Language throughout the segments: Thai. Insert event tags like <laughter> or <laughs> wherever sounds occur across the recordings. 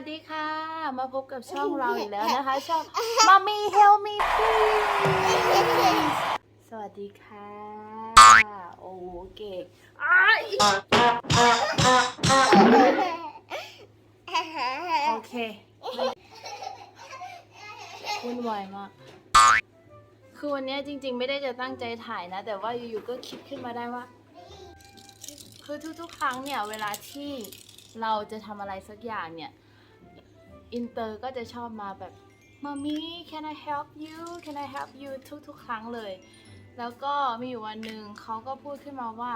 วัสดีค่ะ มาพบกับช่องเราอีกแล้วนะคะ ช่อง Mommy Help Me Please สวัสดีค่ะ โอ้โหเก่งอ้ายโอเควุ่นวายมาก คือวันเนี้ยจริงๆ ไม่ได้จะตั้งใจถ่ายนะ แต่ว่าอยู่ๆ ก็คิดขึ้นมาได้ว่า คือทุกๆ ครั้งเนี่ย เวลาที่เราจะทำอะไรสักอย่างเนี่ย อินเตอร์ก็จะชอบมาแบบมามี can I help you can I help you ทุกๆ ครั้งเลย แล้วก็มีอยู่วันหนึ่งเขาก็พูดขึ้นมาว่า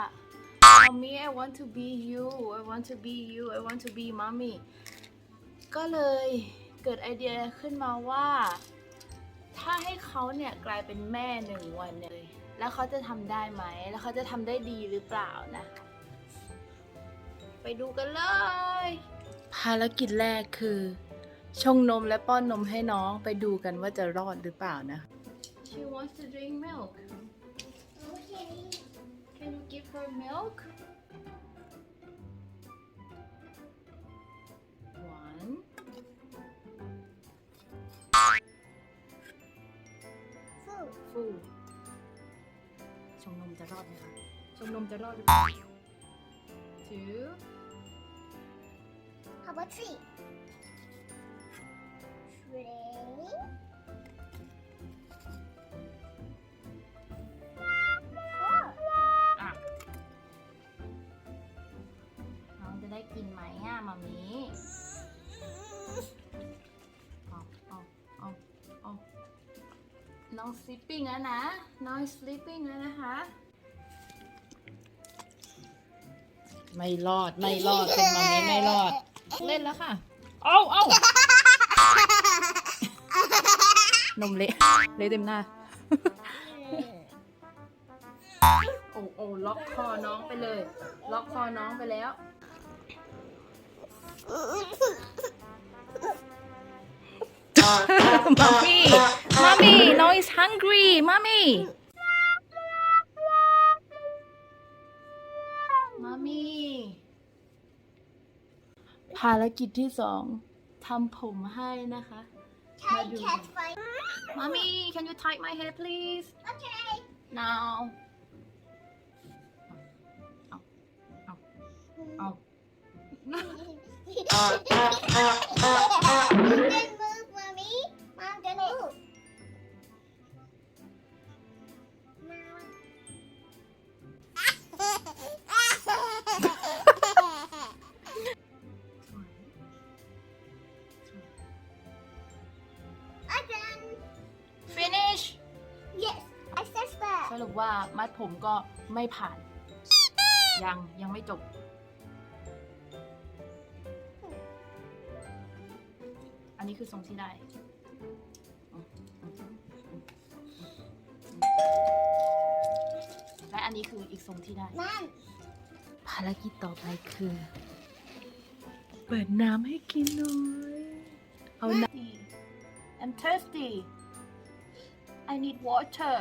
mommy I want to be you I want to be you I want to be mommy ก็เลยเกิดไอเดียขึ้นมาว่า ถ้าให้เขาเนี่ยกลายเป็นแม่หนึ่งวันเลย แล้วเขาจะทำได้ไหม แล้วเขาจะทำได้ดีหรือเปล่านะ ไปดูกันเลย ภารกิจแรกคือ ชงนมและป้อนนมให้น้องไปดูกันว่าจะรอดหรือเปล่านะ She wants to drink milk Can you give her milk One Full ชงนมจะรอดไหมคะชงนมจะรอดหรือเปล่า Two How about three? Three. น้อง sleeping แล้วนะ น้อง sleeping แล้วนะคะ ไม่รอดไม่รอดเป็นมามีไม่รอด เล่นแล้วค่ะ เอาเอานมเละเละเต็มหน้า โอ้โอ้ล็อกคอน้องไปเลย ล็อกคอน้องไปแล้ว Mommy Mommy no is hungry Mommy Mommy ภารกิจที่สองทำผมให้นะคะ Try cat fight. Mommy can you tie my hair please Okay. now เอา Then move, mommy. มัดผมก็ไม่ผ่าน ยังยังไม่จบ อันนี้คือทรงที่ได้ และอันนี้คืออีกทรงที่ได้ Mom, ภารกิจต่อไปคือ เปิดน้ำให้กินหน่อยเอาน้ำ I'm thirsty I need water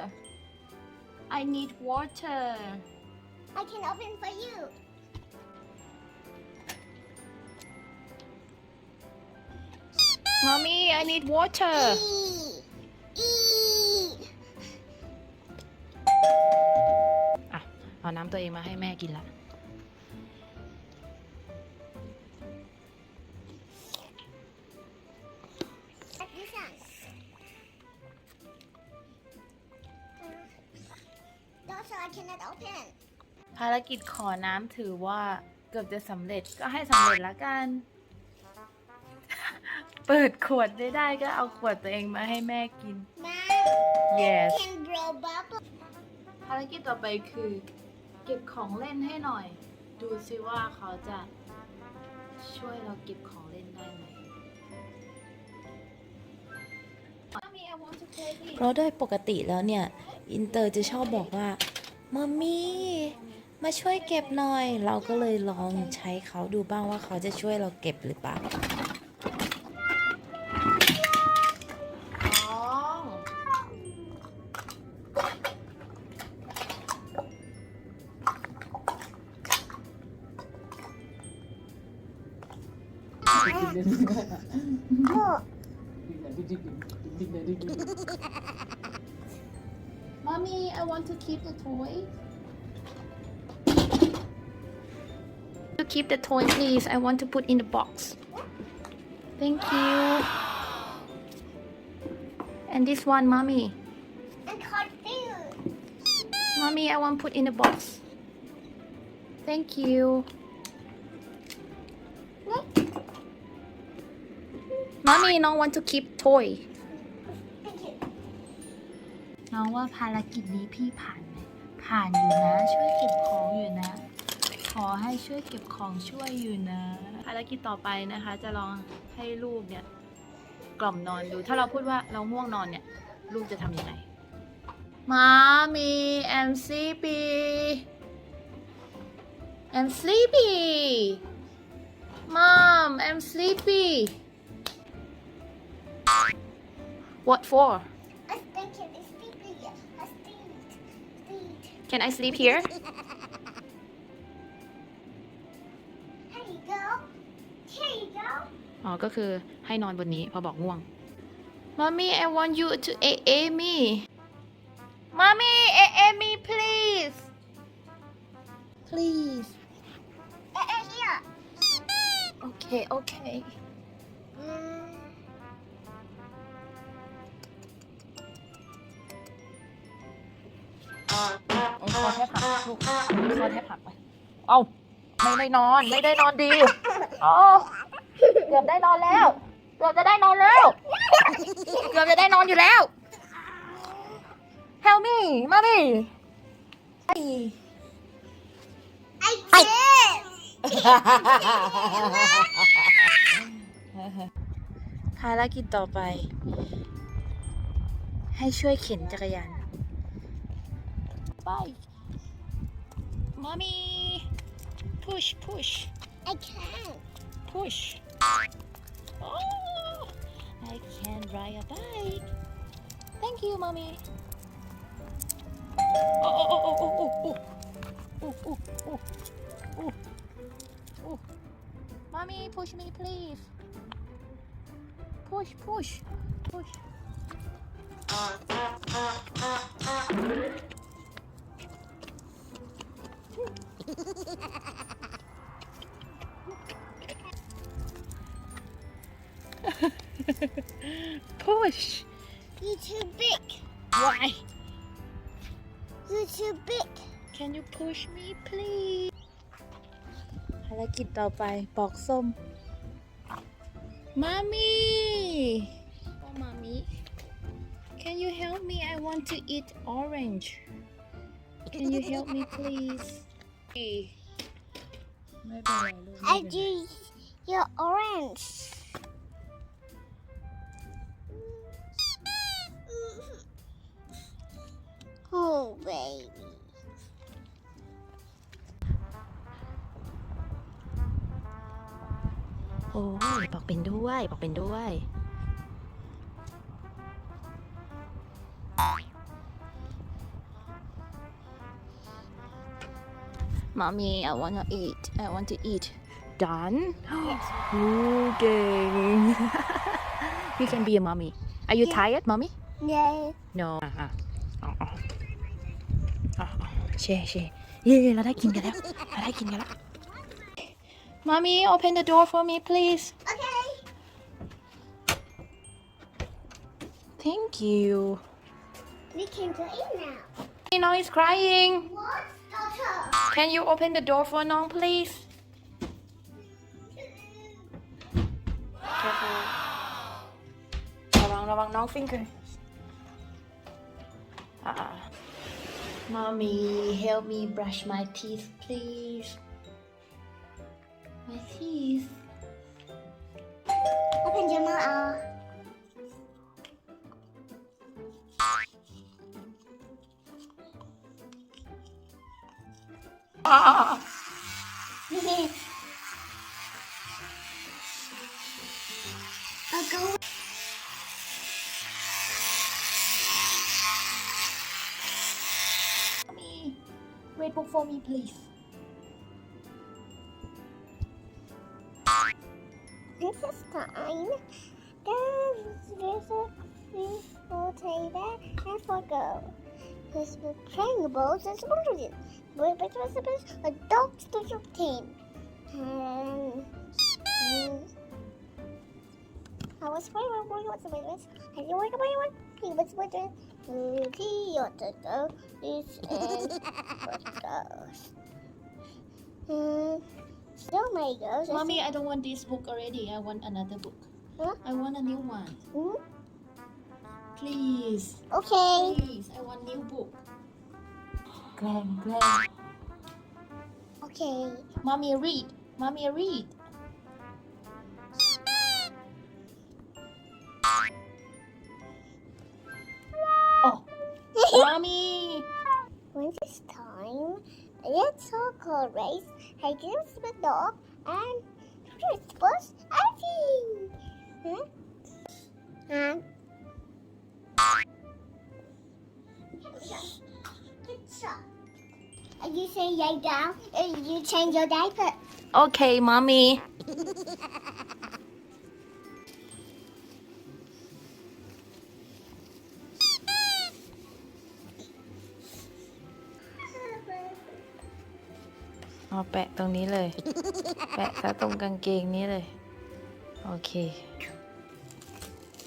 I need water I can open for you. Mommy I need water E. E. อ่ะ เอาน้ำตัวเองมาให้แม่กินละ I cannot open. ภารกิจขอน้ำถือว่าเกือบจะสำเร็จก็ให้สำเร็จละกัน เปิดขวดได้ได้ก็เอาขวดตัวเองมาให้แม่กิน Mom, yes can blow bubble. ภารกิจต่อไปคือ เก็บของเล่นให้หน่อย ดูซิว่าเขาจะช่วยเราเก็บของเล่นได้ไหม Mommy I want to play this เพราะโดยปกติแล้วเนี่ย อินเตอร์จะชอบบอกว่า มัมมี่มาช่วยเก็บหน่อย เราก็เลยลองใช้เขาดูบ้างว่าเขาจะช่วยเราเก็บหรือเปล่าน้อง Look. Mommy, I want to keep the toy. To keep the toy, please. I want to put in the box. Thank you. And this one, Mommy. And hot food. Mommy, I want put in the box. Thank you. Mommy, I don't want to keep toy. น้องว่าภารกิจนี้พี่ผ่านไหมผ่านอยู่นะ ช่วยเก็บของอยู่นะ ขอให้ช่วยเก็บของช่วยอยู่นะ ภารกิจต่อไปนะคะ จะลองให้ลูกเนี่ยกล่อมนอนดู ถ้าเราพูดว่าเราง่วงนอนเนี่ย ลูกจะทำยังไงมามี I'm sleepy I'm sleepy Mom I'm sleepy What for I think it Can I sleep here <laughs> Here you go. Here you go. อ๋อ ก็คือให้นอนบนนี้พอบอกง่วง Mommy I want you to AA me Mommy AA me please please Uh, uh, here. Okay okay คอแทบหักลูกคอแทบหักไปเอาไม่ได้นอนไม่ได้นอนดีอ๋อเกือบได้นอนแล้วเกือบจะได้นอนแล้วเกือบจะได้นอนอยู่แล้ว Help me mommy I did. ภารกิจต่อไป ให้ช่วยเข็นจักรยาน ไป mommy push push I can't. push oh I can ride a bike thank you mommy oh oh oh oh oh oh oh oh oh oh oh oh mommy push me please push push push <laughs> push You're too big. why You're too big. Can you push me please ภารกิจต่อไปปอกส้มมามีโอ้มามี Can you help me I want to eat orange Can you help me please ไม่เป็นไรลูกไม่ I เป็นไร do. You're orange. Oh, baby. โอ้ยบอกเป็นด้วยบอกเป็นด้วย Mommy I wanna eat I want to eat done <gasps> okay <laughs> you can be a mommy are you tired mommy No. no อ่ะอ่ะอ๋ออ๋ออ๋ออ๋อเช่เช่เย้เราได้กินกันแล้วเราได้กินกันแล้ว Mommy open the door for me please Okay. Thank you. We can go in now. Now is crying. What? Doctor. Can you open the door for Nong, please? Careful. ระวังระวังน้อง finger. Ah. Mommy, help me brush my teeth, please. My teeth. Open your mouth. <laughs> Aa! Red for me, please. This is fine. There's, there's a free rotator and for go. Because the triangle is a solution but was supposed a dog special team. Mm, I was what was the witness. Have you worked about one? He was wondering. He ought to go. This and goes. Hmm. Still may go. Mommy I don't want this book already I want another book Huh? I want a new one Hmm? please Okay. please I want new book แกล้งแกล้ง Okay. Mommy read Mommy read Oh <laughs> Mommy When it's time, let's all go race. I give the dog and Christmas Ivy. Hmm? And Good job. And you say lay down and you change your diaper. Okay Mommy เอาแปะตรงนี้เลย แปะซะตรงกางเกงนี้เลย โอเค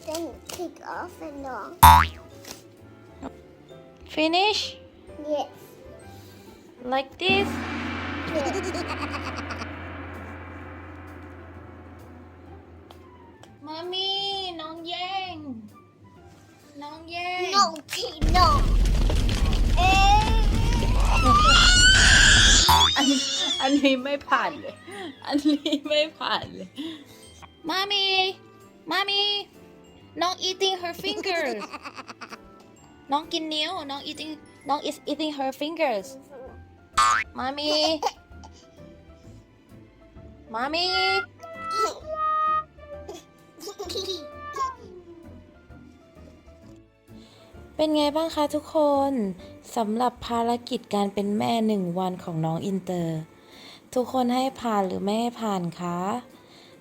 Then kick off and on. finish Yes. like this <laughs> yes. มามีน้องแย่ง น้องแย่ง No, T, no. Eh. อันอันนี้ไม่ผ่านเลย อันนี้ไม่ผ่านเลย มามีมามีน้อง eating her fingers <laughs> น้องกินนิ้ว น้อง eating น้อง is eating her fingers มามีมามีเป็นไงบ้างคะทุกคนสำหรับภารกิจการเป็นแม่หนึ่งวันของน้องอินเตอร์ ทุกคนให้ผ่านหรือไม่ให้ผ่านคะ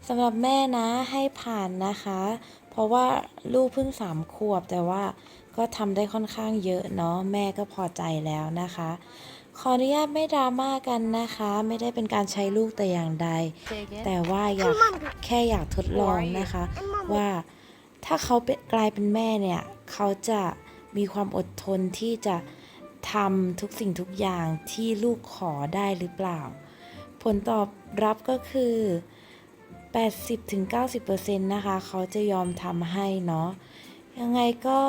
สำหรับแม่นะให้ผ่านนะคะ เพราะว่าลูกเพิ่งสามขวบแต่ว่าก็ทำได้ค่อนข้างเยอะเนาะแม่ก็พอใจแล้วนะคะ ขออนุญาตไม่ดราม่ากันนะคะ ไม่ได้เป็นการใช้ลูกแต่อย่างใด แต่ว่าอยากแค่อยากทดลองนะคะ ว่าถ้าเขาเป็นกลายเป็นแม่เนี่ย เขาจะมีความอดทนที่จะทำทุกสิ่งทุกอย่างที่ลูกขอได้หรือเปล่า ผลตอบรับก็คือ 80-90%นะคะ เขาจะยอมทำให้เนาะยังไงก็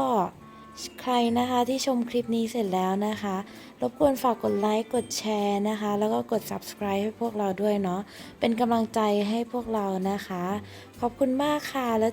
ใครนะคะที่ชมคลิปนี้เสร็จแล้วนะคะ รบกวนฝากกดไลค์ กดแชร์นะคะ แล้วก็กด subscribe ให้พวกเราด้วยเนาะ เป็นกำลังใจให้พวกเรานะคะ ขอบคุณมากค่ะแล้ว